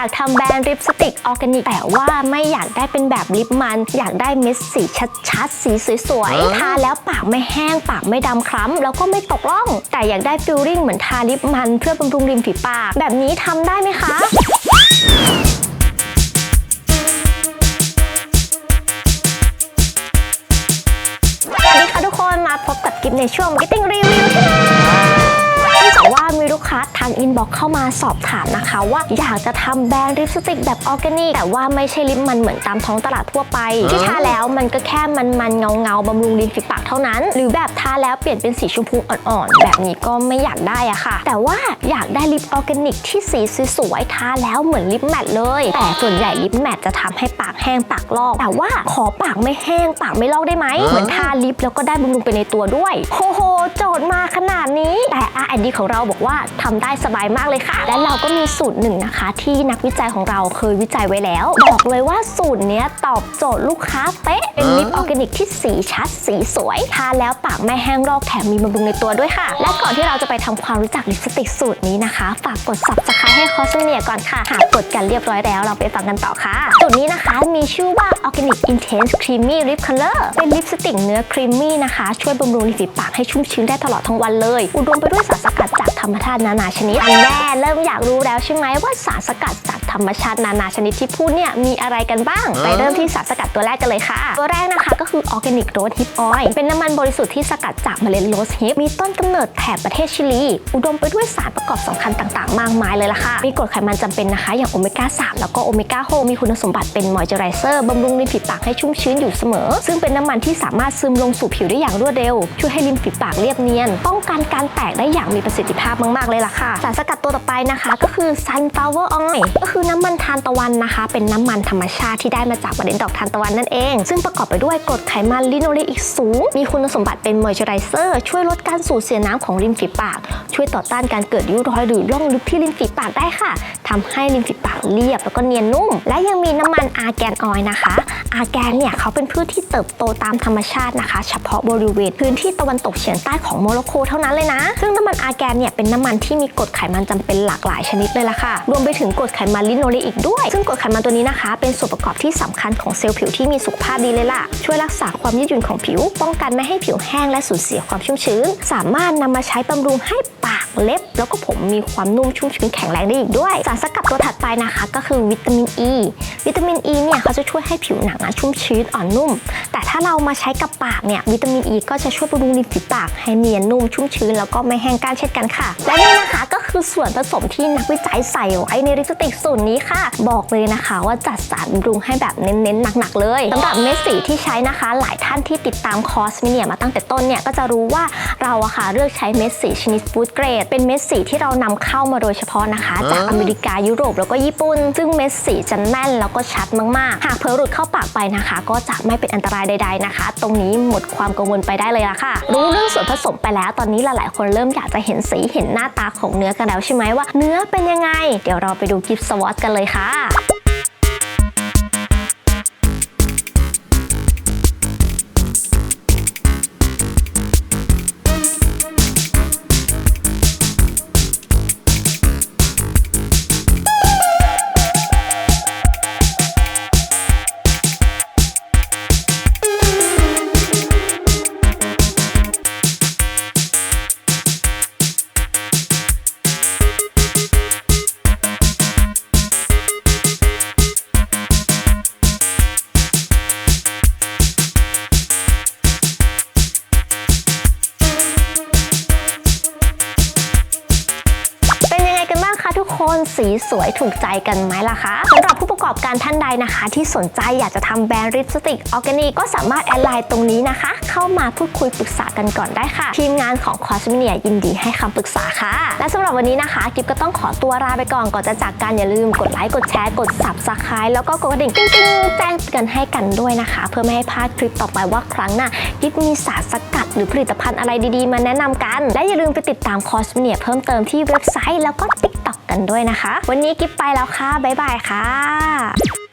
อยากทำแบรนด์ลิปสติกออร์แกนิกแต่ว่าไม่อยากได้เป็นแบบลิปมัน อยากได้เม็ดสีชัดๆ สีสวยๆ ทาแล้วปากไม่แห้ง ปากไม่ดำคล้ำแล้วก็ไม่ตกร่อง แต่อยากได้ฟิลลิ่งเหมือนทาลิปมันเพื่อบำรุงริมฝีปาก แบบนี้ทำได้ไหมคะสวัสดีค่ะทุกคนมาพบกับกิฟในช่วง Marketing Review ที่เค้าทางอินบ็อกเข้ามาสอบถามนะคะว่าอยากจะทำแบรนด์ลิปสติกแบบออร์แกนิกแต่ว่าไม่ใช่ลิปมันเหมือนตามท้องตลาดทั่วไป ที่ทาแล้วมันก็แค่มันมันเงาเงาๆบำรุงริมฝีปากเท่านั้น หรือแบบทาแล้วเปลี่ยนเป็นสีชมพูอ่อนๆ แบบนี้ก็ไม่อยากได้อะค่ะ แต่ว่าอยากได้ลิปออร์แกนิกที่สีสวยๆทาแล้วเหมือนลิปแมทเลย แต่ส่วนใหญ่ลิปแมทจะทำให้ปากแห้งปากลอก แต่ว่าขอปากไม่แห้งปากไม่ลอกได้ไหมเหมือนทาลิปแล้วก็ได้บำรุงไปในตัวด้วยโฮโหโจทย์มาขนาดนี้แต่ R&D ของเราบอกว่าทำได้สบายมากเลยค่ะ และเราก็มีสูตรหนึ่งนะคะ ที่นักวิจัยของเราเคยวิจัยไว้แล้ว บอกเลยว่าสูตรเนี้ยตอบโจทย์ลูกค้าเป๊ะ เป็นลิปออร์แกนิกที่สีชัดสีสวย ทาแล้วปากไม่แห้งลอกแถมมีบำรุงในตัวด้วยค่ะ และก่อนที่เราจะไปทำความรู้จักลิปสติกสูตรนี้นะคะ ฝากกด subscribe ให้คอสเนียก่อนค่ะหากกดกันเรียบร้อยแล้วเราไปฟังกันต่อค่ะสูตรนี้นะคะมีชื่อว่า Organic Intense Creamy Lip Color เป็นลิปสติกเนื้อครีมมี่นะคะช่วยบำรุงริมฝีปากให้ชุ่มชื้นได้ตลอดทั้งวันเลย อุดมไปด้วยสารสกัดจากธรรมชาตินานาชนิดอันแน่เริ่มอยากรู้แล้วใช่ไหมว่าสารสกัดจากธรรมชาตินานาชนิดที่พูดเนี่ยมีอะไรกันบ้าง ไปเริ่มที่สารสกัดตัวแรกกันเลยค่ะ ตัวแรกนะคะก็คือ Organic Rose Hip Oil เป็นน้ำมันบริสุทธิ์ที่สกัดจากเมล็ดโรสฮิปมีต้นกำเนิดแถบประเทศชิลี อุดมไปด้วยสารประกอบสำคัญต่างๆ มากมายเลยล่ะค่ะ มีกรดไขมันจำเป็นนะคะ อย่างโอเมก้า3แล้วก็โอเมก้า6มีคุณสมบัติเป็นมอยเจอไรเซอร์บำรุงริมฝีปากให้ชุ่มชื้นอยู่เสมอ ซึ่งเป็นน้ำมันที่สามารถซึมลงสู่ผิวได้อย่างรวดเร็วช่วยให้ริมฝีปากเรียบเนียนป้องกันการแตกได้อย่างมีประสิทธิภาพมาก ๆ เลยล่ะค่ะ สารสกัดตัวต่อไปนะคะ ก็คือ sunflower oil ก็คือน้ำมันทานตะวันนะคะ เป็นน้ำมันธรรมชาติที่ได้มาจากเมล็ดดอกทานตะวันนั่นเอง ซึ่งประกอบไปด้วยกรดไขมันลิโนเลอิกสูง มีคุณสมบัติเป็นมอยเจอไรเซอร์ช่วยลดการสูญเสียน้ำของริมฝีปาก ช่วยต่อต้านการเกิดริ้วรอยหรือร่องลึกที่ริมฝีปากได้ค่ะ ทำให้ริมฝีปากเรียบ แล้วก็เนียนนุ่ม และยังมีน้ำมันอาร์แกนออยนะคะ อาร์แกนเนี่ยเขาเป็นพืชที่เติบโตตามธรรมชาตินะคะ เฉพาะบริเวณพื้นที่ตะวันตกเฉียงใต้ของโมร็อกโกเท่านั้นเลยนะ ซึ่งน้ำมันอาร์แกนเนี่ยเป็นน้ำมันที่มีกรดไขมันจำเป็นหลากหลายชนิดเลยล่ะค่ะ รวมไปถึงกรดไขมันลิโนเลอิกด้วย ซึ่งกรดไขมันตัวนี้นะคะ เป็นส่วนประกอบที่สำคัญของเซลล์ผิวที่มีสุขภาพดีเลยล่ะ ช่วยรักษาความยืดหยุ่นของผิว ป้องกันไม่ให้ผิวแห้งและสูญเสียความชุ่มชื้น สามารถนำมาใช้บำรุงให้ เล็บ แล้วก็ผมมีความนุ่มชุ่มชื้นแข็งแรงได้อีกด้วย สารสกัดตัวถัดไปนะคะ ก็คือวิตามินอ e. ีวิตามินอ e ีเนี่ยเขาจะช่วยให้ผิวหนังอะชุ่มชื้นอ่อนนุ่ม แต่ถ้าเรามาใช้กับปากเนี่ยวิตามินอ e ีก็จะช่วยบำรุงริมฝีปากให้เนียนนุ่มชุ่มชื้นแล้วก็ไม่แห้งก้านเช่นกันค่ะ และนี่นะคะก็คือส่วนผสมที่นักวิจัยใส่ไว้ในลิปสติกสูตรนี้ค่ะ บอกเลยนะคะว่าจัดสรรบำรุงให้แบบเน้นๆหนักๆเลยสำหรับเม็ดสีที่ใช้นะคะ หลายท่านที่ติดตามคอร์สมิเนียมาตั้งแต่ต้นเนี่ยก็จะรู้ว่าเราอะค่ะเลือกใช้เม็ดสีชนิดฟูดเกรดเป็นเม็ดสีที่เรานำเข้ามาโดยเฉพาะนะคะ จากอเมริกายุโรปแล้วก็ญี่ปุ่น ซึ่งเม็ดสีจะแน่นแล้วก็ชัดมากๆ หากเผลอหลุดเข้าปากไปนะคะ ก็จะไม่เป็นอันตรายใด ๆนะคะ ตรงนี้หมดความกังวลไปได้เลยละค่ะ รู้เรื่องส่วนผสมไปแล้วตอนนี้หลายๆ คนเริ่มอยากจะเห็นสีเห็นหน้าตาของเนื้อกันแล้วใช่ไหมว่า เนื้อเป็นยังไง เดี๋ยวเราไปดูกิฟต์สวอตกันเลยค่ะ นสีสวยถูกใจกันไหมล่ะคะสำหรับผู้ประกอบการท่านใดนะคะ ที่สนใจอยากจะทำแบรนด์ลิปสติกออร์แกนิกก็สามารถแอดไลน์ตรงนี้นะคะ เข้ามาพูดคุยปรึกษากันก่อนได้ค่ะ ทีมงานของคอสมิเนียยินดีให้คำปรึกษาค่ะ และสำหรับวันนี้นะคะ กิฟก็ต้องขอตัวลาไปก่อนก่อนจะจากกันอย่าลืมกดไลค์กดแชร์กด subscribe แล้วก็กดกระดิ่งติ๊งแจ้งเตือนให้กันด้วยนะคะ เพื่อไม่ให้พลาดคลิปต่อไปว่าครั้งหน้ากิฟมีสารสกัดหรือผลิตภัณฑ์อะไรดีๆ มาแนะนำกัน และอย่าลืมไปติดตามคอสมิเนียเพิ่มเติมที่เว็บไซต์แล้วก็ TikTok กั นด้วยนะคะ วันนี้กิ๊ฟไปแล้วค่ะ บ๊ายบายค่ะ